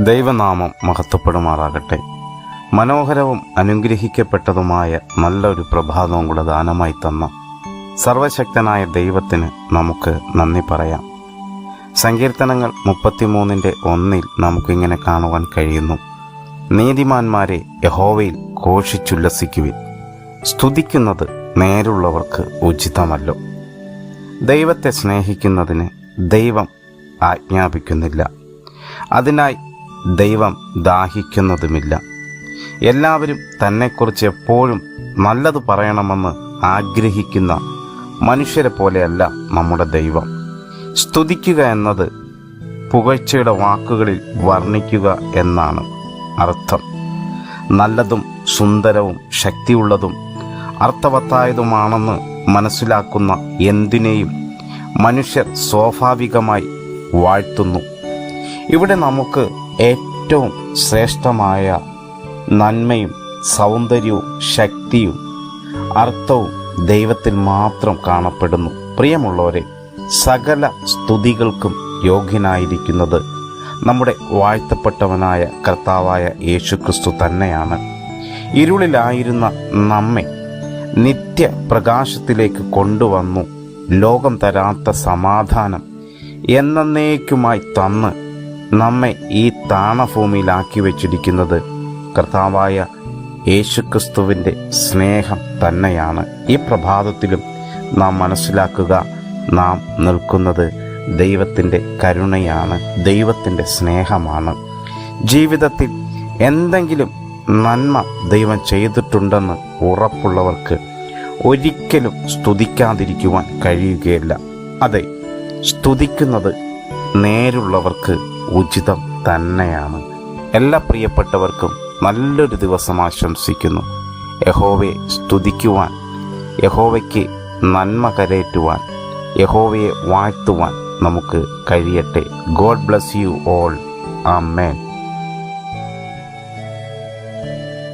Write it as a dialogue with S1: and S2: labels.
S1: ദൈവനാമം മഹത്വപ്പെടുമാറാകട്ടെ. മനോഹരവും അനുഗ്രഹിക്കപ്പെട്ടതുമായ നല്ലൊരു പ്രഭാതവും കൂടെ ദാനമായി തന്ന സർവശക്തനായ ദൈവത്തിന് നമുക്ക് നന്ദി പറയാം. സങ്കീർത്തനങ്ങൾ മുപ്പത്തിമൂന്നിന്റെ ഒന്നിൽ നമുക്കിങ്ങനെ കാണുവാൻ കഴിയുന്നു. നീതിമാന്മാരെ യഹോവയിൽ ഘോഷിച്ചുല്ലസിക്കുവിൻ. സ്തുതിക്കുന്നത് നേരുള്ളവർക്ക് ഉചിതമല്ലോ. ദൈവത്തെ സ്നേഹിക്കുന്നതിന് ദൈവം ആജ്ഞാപിക്കുന്നില്ല. അതിനായി ദൈവം ദാഹിക്കുന്നതുമില്ല. എല്ലാവരും തന്നെക്കുറിച്ച് എപ്പോഴും നല്ലത് പറയണമെന്ന് ആഗ്രഹിക്കുന്ന മനുഷ്യരെ പോലെയല്ല നമ്മുടെ ദൈവം. സ്തുതിക്കുക എന്നത് പുകഴ്ചയുടെ വാക്കുകളിൽ വർണിക്കുക എന്നാണ് അർത്ഥം. നല്ലതും സുന്ദരവും ശക്തിയുള്ളതും അർത്ഥവത്തായതുമാണെന്ന് മനസ്സിലാക്കുന്ന എന്തിനേയും മനുഷ്യർ സ്വാഭാവികമായി വാഴ്ത്തുന്നു. ഇവിടെ നമുക്ക് ഏറ്റവും ശ്രേഷ്ഠമായ നന്മയും സൗന്ദര്യവും ശക്തിയും അർത്ഥവും ദൈവത്തിൽ മാത്രം കാണപ്പെടുന്നു. പ്രിയമുള്ളവരെ സകല സ്തുതികൾക്കും യോഗ്യനായിരിക്കുന്നത് നമ്മുടെ വാഴ്ത്തപ്പെട്ടവനായ കർത്താവായ യേശുക്രിസ്തു തന്നെയാണ്. ഇരുളിലായിരുന്ന നമ്മെ നിത്യ പ്രകാശത്തിലേക്ക് കൊണ്ടുവന്നു. ലോകം തരാത്ത സമാധാനം എന്നേക്കുമായി തന്ന് നമ്മെ ഈ താണഭൂമിയിലാക്കി വെച്ചിരിക്കുന്നത് കർത്താവായ യേശുക്രിസ്തുവിന്റെ സ്നേഹം തന്നെയാണ്. ഈ പ്രഭാതത്തിലും നാം മനസ്സിലാക്കുക നാം നിൽക്കുന്നത് ദൈവത്തിന്റെ കരുണയാണ് ദൈവത്തിന്റെ സ്നേഹമാണ്. ജീവിതത്തിൽ എന്തെങ്കിലും നന്മ ദൈവം ചെയ്തിട്ടുണ്ടെന്ന് ഉറപ്പുള്ളവർക്ക് ഒരിക്കലും സ്തുതിക്കാതിരിക്കുവാൻ കഴിയുകയില്ല. അതെ സ്തുതിക്കുന്നത് നേരുള്ളവർക്ക് ഉചിതം തന്നെയാണ്. എല്ലാ പ്രിയപ്പെട്ടവർക്കും നല്ലൊരു ദിവസം ആശംസിക്കുന്നു. യഹോവയെ സ്തുതിക്കുവാൻ യഹോവയ്ക്ക് നന്മ കരയറ്റുവാൻ യഹോവയെ വാഴ്ത്തുവാൻ നമുക്ക് കഴിയട്ടെ. God bless you all. Amen